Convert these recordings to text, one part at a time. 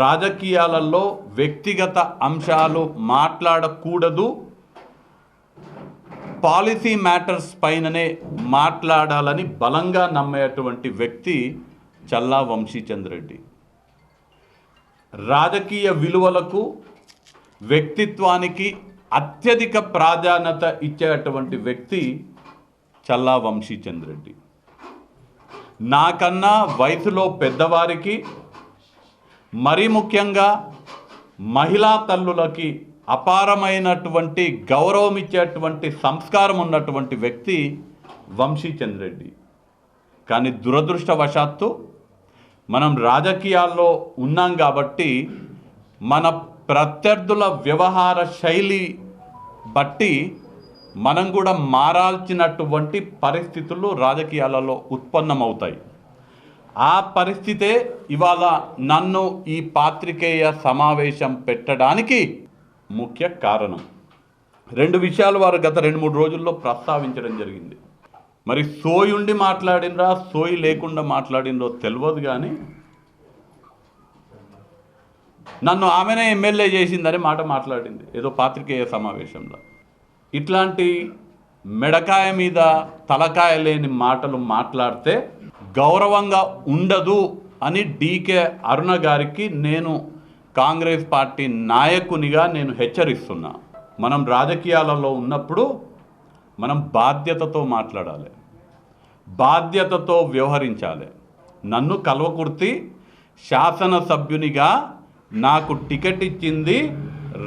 రాజకీయాలలో వ్యక్తిగత అంశాలు మాట్లాడకూడదు. పాలసీ మ్యాటర్స్ పైననే మాట్లాడాలని బలంగా నమ్మేటువంటి వ్యక్తి చల్లా వంశీచంద్రెడ్డి. రాజకీయ విలువలకు వ్యక్తిత్వానికి అత్యధిక ప్రాధాన్యత ఇచ్చేటువంటి వ్యక్తి చల్లా వంశీచంద్రెడ్డి. నాకన్నా వయసులో పెద్దవారికి మరీ ముఖ్యంగా మహిళా తల్లులకి అపారమైనటువంటి గౌరవం ఇచ్చేటువంటి సంస్కారం ఉన్నటువంటి వ్యక్తి వంశీచంద్రెడ్డి కానీ దురదృష్టవశాత్తు మనం రాజకీయాల్లో ఉన్నాం కాబట్టి మన ప్రత్యర్థుల వ్యవహార శైలి బట్టి మనం కూడా మారాల్సినటువంటి పరిస్థితులు రాజకీయాలలో ఉత్పన్నమవుతాయి. ఆ పరిస్థితే ఇవాళ నన్ను ఈ పాత్రికేయ సమావేశం పెట్టడానికి ముఖ్య కారణం. రెండు విషయాలు వారు గత రెండు మూడు రోజుల్లో ప్రస్తావించడం జరిగింది. మరి సోయి ఉండి మాట్లాడినరా సోయి లేకుండా మాట్లాడినరో తెలియదు కానీ నన్ను ఆమెనే ఎమ్మెల్యే చేసిందని మాట మాట్లాడింది ఏదో పాత్రికేయ సమావేశంలో. ఇట్లాంటి మెడకాయ మీద తలకాయ లేని మాటలు మాట్లాడితే గౌరవంగా ఉండదు అని డీకే అరుణ గారికి నేను కాంగ్రెస్ పార్టీ నాయకునిగా నేను హెచ్చరిస్తున్నా. మనం రాజకీయాలలో ఉన్నప్పుడు మనం బాధ్యతతో మాట్లాడాలి. బాధ్యతతో వ్యవహరించాలి. నన్ను కల్వకుర్తి శాసనసభ్యునిగా నాకు టికెట్ ఇచ్చింది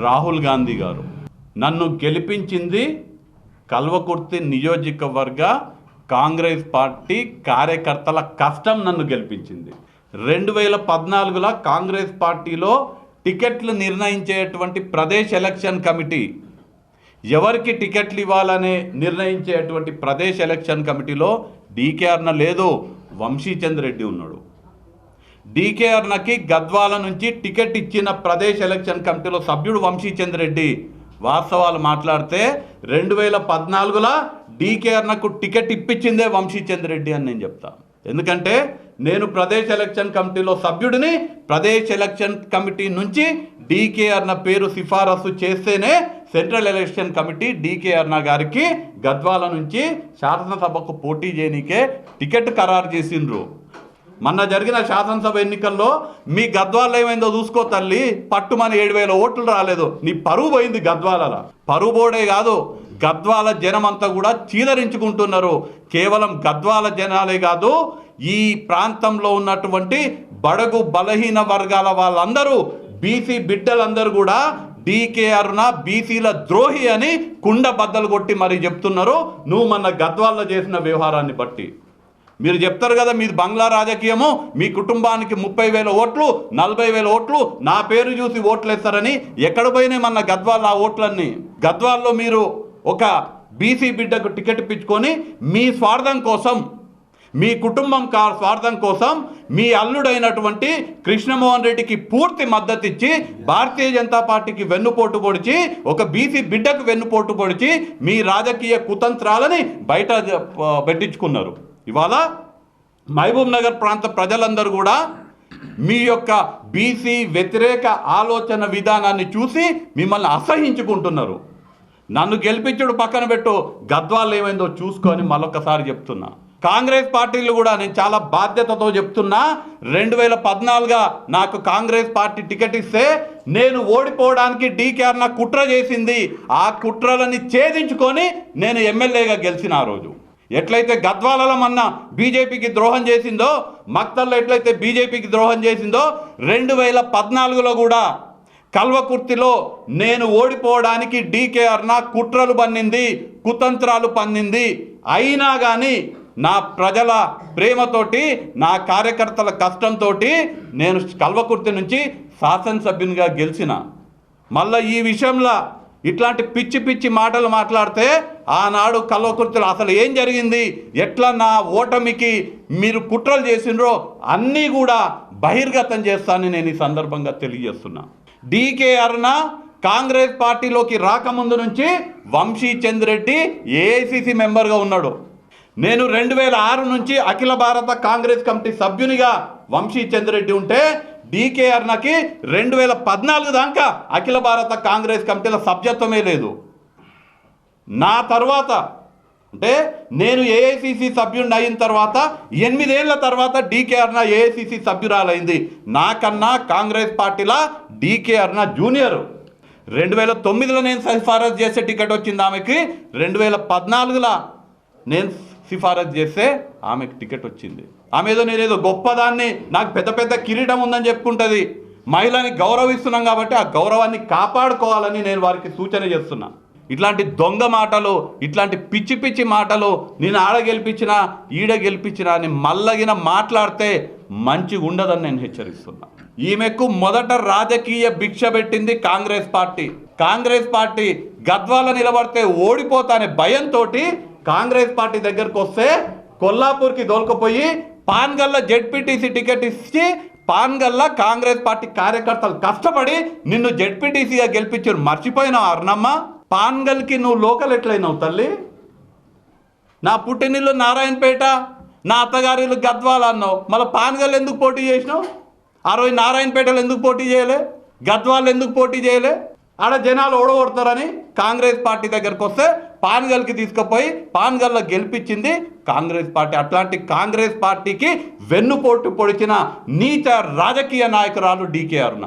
రాహుల్ గాంధీ గారు. నన్ను గెలిపించింది కల్వకుర్తి నియోజకవర్గ కాంగ్రెస్ పార్టీ కార్యకర్తల కష్టం నన్ను గెలిపించింది. రెండు వేల పద్నాలుగులో కాంగ్రెస్ పార్టీలో టికెట్లు నిర్ణయించేటువంటి ప్రదేశ్ ఎలక్షన్ కమిటీ. ఎవరికి టికెట్లు ఇవ్వాలనే నిర్ణయించేటువంటి ప్రదేశ్ ఎలక్షన్ కమిటీలో డీకే అర్ణ లేదు వంశీచంద్ర రెడ్డి ఉన్నాడు. డీకే అర్ణకి గద్వాల నుంచి టికెట్ ఇచ్చిన ప్రదేశ్ ఎలక్షన్ కమిటీలో సభ్యుడు వంశీచంద్ర రెడ్డి. వాస్తవాలు మాట్లాడితే రెండు వేల పద్నాలుగులో డీకే నాకు టికెట్ ఇప్పించిందే వంశీచంద్ర రెడ్డి అని నేను చెప్తాను. ఎందుకంటే నేను ప్రదేశ్ ఎలక్షన్ కమిటీలో సభ్యుడిని ప్రదేశ్ ఎలక్షన్ కమిటీ నుంచి డీకే నా పేరు సిఫారసు చేస్తేనే సెంట్రల్ ఎలక్షన్ కమిటీ డీకే నా గారికి గద్వాల నుంచి శాసనసభకు పోటీ చేయనీకే టికెట్ ఖరారు చేసిండ్రు. మొన్న జరిగిన శాసనసభ ఎన్నికల్లో మీ గద్వాల్లో ఏమైందో చూసుకో తల్లి. పట్టుమని ఏడు వేల ఓట్లు రాలేదు. నీ పరువు పోయింది గద్వాలల. పరువు పోడే కాదు గద్వాల జనమంతా కూడా చీదరించుకుంటున్నారు. కేవలం గద్వాల జనాలే కాదు ఈ ప్రాంతంలో ఉన్నటువంటి బడగు బలహీన వర్గాల వాళ్ళందరూ బీసీ బిడ్డలందరూ కూడా డీకే అరుణ బీసీల ద్రోహి అని కుండ బద్దలు కొట్టి మరి చెప్తున్నారు. నువ్వు మన గద్వాల్లో చేసిన వ్యవహారాన్ని బట్టి. మీరు చెప్తారు కదా మీది బంగ్లా రాజకీయము మీ కుటుంబానికి ముప్పై వేల ఓట్లు నలభై వేల ఓట్లు నా పేరు చూసి ఓట్లు వేస్తారని ఎక్కడ పోయినాయి మన గద్వాల ఆ ఓట్లన్నీ? గద్వాల్లో మీరు ఒక బీసీ బిడ్డకు టికెట్ ఇప్పించుకొని మీ స్వార్థం కోసం మీ కుటుంబం కా స్వార్థం కోసం మీ అల్లుడైనటువంటి కృష్ణమోహన్ రెడ్డికి పూర్తి మద్దతు ఇచ్చి భారతీయ జనతా పార్టీకి వెన్నుపోటు పొడిచి ఒక బీసీ బిడ్డకు వెన్నుపోటు పొడిచి మీ రాజకీయ కుతంత్రాలని బయట పెట్టించుకున్నారు. ఇవాళ మహబూబ్ నగర్ ప్రాంత ప్రజలందరూ కూడా మీ యొక్క బీసీ వ్యతిరేక ఆలోచన విధానాన్ని చూసి మిమ్మల్ని అసహించుకుంటున్నారు. నన్ను గెలిపించుడు పక్కన పెట్టు గద్వాలు ఏమైందో చూసుకొని మరొకసారి చెప్తున్నా. కాంగ్రెస్ పార్టీలు కూడా నేను చాలా బాధ్యతతో చెప్తున్నా రెండు వేల పద్నాలుగుగా నాకు కాంగ్రెస్ పార్టీ టికెట్ ఇస్తే నేను ఓడిపోవడానికి డీకేఆర్ నా కుట్ర చేసింది. ఆ కుట్రలని ఛేదించుకొని నేను ఎమ్మెల్యేగా గెలిచిన ఆ రోజు. ఎట్లయితే గద్వాలలో మొన్న బీజేపీకి ద్రోహం చేసిందో మక్తల్లో ఎట్లయితే బీజేపీకి ద్రోహం చేసిందో రెండు వేల పద్నాలుగులో కూడా కల్వకుర్తిలో నేను ఓడిపోవడానికి డీకేఆర్ నా కుట్రలు పన్నింది కుతంత్రాలు పన్నింది. అయినా కానీ నా ప్రజల ప్రేమతోటి నా కార్యకర్తల కష్టంతో నేను కల్వకుర్తి నుంచి శాసనసభ్యునిగా గెలిచిన. మళ్ళీ ఈ విషయంలో ఇట్లాంటి పిచ్చి పిచ్చి మాటలు మాట్లాడితే ఆనాడు కల్వకుర్తులు అసలు ఏం జరిగింది? ఎట్లా నా ఓటమికి మీరు కుట్రలు చేసిండ్రో అన్నీ కూడా బహిర్గతం చేస్తానని నేను ఈ సందర్భంగా తెలియజేస్తున్నా. డీకే అరుణ కాంగ్రెస్ పార్టీలోకి రాకముందు నుంచి వంశీ చంద్రెడ్డి ఏఐసిసి మెంబర్గా ఉన్నాడు. నేను రెండు వేల ఆరు నుంచి అఖిల భారత కాంగ్రెస్ కమిటీ సభ్యునిగా వంశీ చంద్రెడ్డి ఉంటే డీకే అర్ణకి రెండు వేల పద్నాలుగు దాకా అఖిల భారత కాంగ్రెస్ కమిటీల సభ్యత్వమే లేదు. నా తర్వాత అంటే నేను ఏఐసిసి సభ్యుడిని అయిన తర్వాత ఎనిమిదేళ్ళ తర్వాత డీకే అర్ణ ఏఐసిసి సభ్యురాలైంది. నాకన్నా కాంగ్రెస్ పార్టీలా డీకే అర్ణ జూనియర్. రెండు వేల తొమ్మిదిలో నేను సిఫారసు చేసే టికెట్ వచ్చింది ఆమెకి. రెండు వేల పద్నాలుగులో నేను సిఫారసు చేస్తే ఆమెకు టికెట్ వచ్చింది. ఆమె ఏదో నేనేదో గొప్పదాన్ని నాకు పెద్ద పెద్ద కిరీటం ఉందని చెప్పుకుంటుంది. మహిళని గౌరవిస్తున్నాం కాబట్టి ఆ గౌరవాన్ని కాపాడుకోవాలని నేను వారికి సూచన చేస్తున్నా. ఇట్లాంటి దొంగ మాటలు ఇట్లాంటి పిచ్చి పిచ్చి మాటలు నేను ఆడ గెలిపించినా ఈడ గెలిపించినా అని మల్లగిన మాట్లాడితే మంచిగా ఉండదని నేను హెచ్చరిస్తున్నా. ఈమెకు మొదట రాజకీయ భిక్ష పెట్టింది కాంగ్రెస్ పార్టీ. కాంగ్రెస్ పార్టీ గద్వాల నిలబడితే ఓడిపోతానే భయంతో కాంగ్రెస్ పార్టీ దగ్గరకు వస్తే కొల్లాపూర్కి దొలకపోయి పాన్గల్ల జెడ్పీటీసీ టికెట్ ఇచ్చి పాన్గల్లా కాంగ్రెస్ పార్టీ కార్యకర్తలు కష్టపడి నిన్ను జెడ్పీటీసీగా గెలిపించారు. మర్చిపోయినావు అర్ణమ్మ? పాన్గల్కి నువ్వు లోకల్ ఎట్లయినావు తల్లి? నా పుట్టినిల్లు నారాయణపేట నా అత్తగారిలు గద్వాల అన్నావు. మళ్ళీ పాన్గల్ ఎందుకు పోటీ చేసినావు? ఆ రోజు నారాయణపేటలో ఎందుకు పోటీ చేయలే? గద్వాలు ఎందుకు పోటీ చేయలే? ఆడ జనాలు ఓడగొడతారని కాంగ్రెస్ పార్టీ దగ్గరకు వస్తే పాన్గల్కి తీసుకుపోయి పాన్గల్లో గెలిపించింది కాంగ్రెస్ పార్టీ. అట్లాంటి కాంగ్రెస్ పార్టీకి వెన్నుపోటు పొడిచిన నీచ రాజకీయ నాయకురాలు డీకే అరుణ.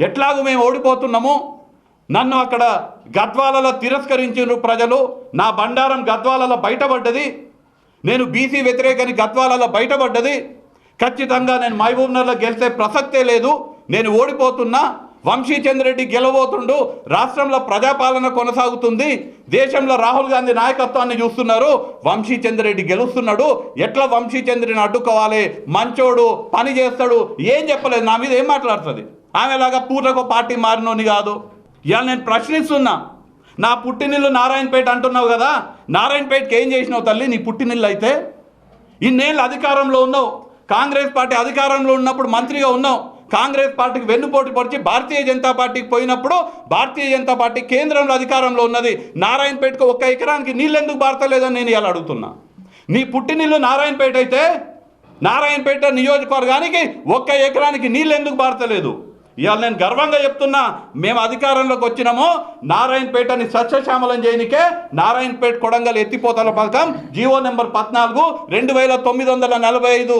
ఎట్లాగూ మేము ఓడిపోతున్నాము? నన్ను అక్కడ గద్వాలలో తిరస్కరించిన ప్రజలు. నా బండారం గద్వాలలో బయటపడ్డది. నేను బీసీ వ్యతిరేకని గద్వాలలో బయటపడ్డది. ఖచ్చితంగా నేను మహబూబ్నగర్లో గెలిచే ప్రసక్తే లేదు. నేను ఓడిపోతున్నా. వంశీచంద్రెడ్డి గెలవబోతుండు. రాష్ట్రంలో ప్రజాపాలన కొనసాగుతుంది. దేశంలో రాహుల్ గాంధీ నాయకత్వాన్ని చూస్తున్నారు. వంశీచంద్రెడ్డి గెలుస్తున్నాడు. ఎట్లా వంశీచంద్రుని అడ్డుకోవాలి? మంచోడు పని చేస్తాడు. ఏం చెప్పలేదు. నా మీద ఏం మాట్లాడుతుంది? ఆమెలాగా పూటకు పార్టీ మారినోని కాదు. ఇవాళ నేను ప్రశ్నిస్తున్నా. నా పుట్టినిల్లు నారాయణపేట అంటున్నావు కదా నారాయణపేటకి ఏం చేసినావు తల్లి? నీ పుట్టినిల్లు అయితే ఇన్నేళ్ళు అధికారంలో ఉన్నావు. కాంగ్రెస్ పార్టీ అధికారంలో ఉన్నప్పుడు మంత్రిగా ఉన్నావు. కాంగ్రెస్ పార్టీకి వెన్నుపోటు పొడిచి భారతీయ జనతా పార్టీకి పోయినప్పుడు భారతీయ జనతా పార్టీ కేంద్రంలో అధికారంలో ఉన్నది. నారాయణపేటకు ఒక్క ఎకరానికి నీళ్ళు ఎందుకు భారతలేదని నేను ఇలా అడుగుతున్నా. నీ పుట్టినిల్లు నారాయణపేట అయితే నారాయణపేట నియోజకవర్గానికి ఒక్క ఎకరానికి నీళ్ళు ఎందుకు భారతలేదు ఇవాళ నేను గర్వంగా చెప్తున్నా మేము అధికారంలోకి వచ్చినాము నారాయణపేటని సస్యశ్యామలం చేయనికే నారాయణపేట కొడంగల్ ఎత్తిపోతల పథకం జీవో నెంబర్ పద్నాలుగు రెండు వేల తొమ్మిది వందల నలభై ఐదు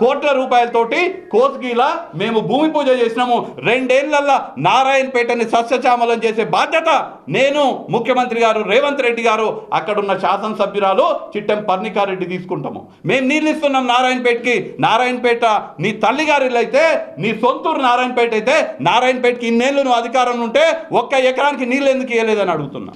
కోట్ల రూపాయలతోటి కోస్గిలా మేము భూమి పూజ చేసినాము. రెండేళ్ళల్లో నారాయణపేటని సస్యశ్యామలం చేసే బాధ్యత నేను ముఖ్యమంత్రి గారు రేవంత్ రెడ్డి గారు అక్కడున్న శాసనసభ్యురాలు చిట్టెం పర్ణికారెడ్డి తీసుకుంటాము. మేము నీళ్ళు ఇస్తున్నాం నారాయణపేటకి. నారాయణపేట నీ తల్లి నీ అయితే గుంటూరు నారాయణపేట అయితే నారాయణపేటకి ఇన్నేళ్ళు నువ్వు అధికారంలో ఉంటే ఒక్క ఎకరానికి నీళ్ళు ఎందుకు ఇవ్వలేదని అడుగుతున్నా.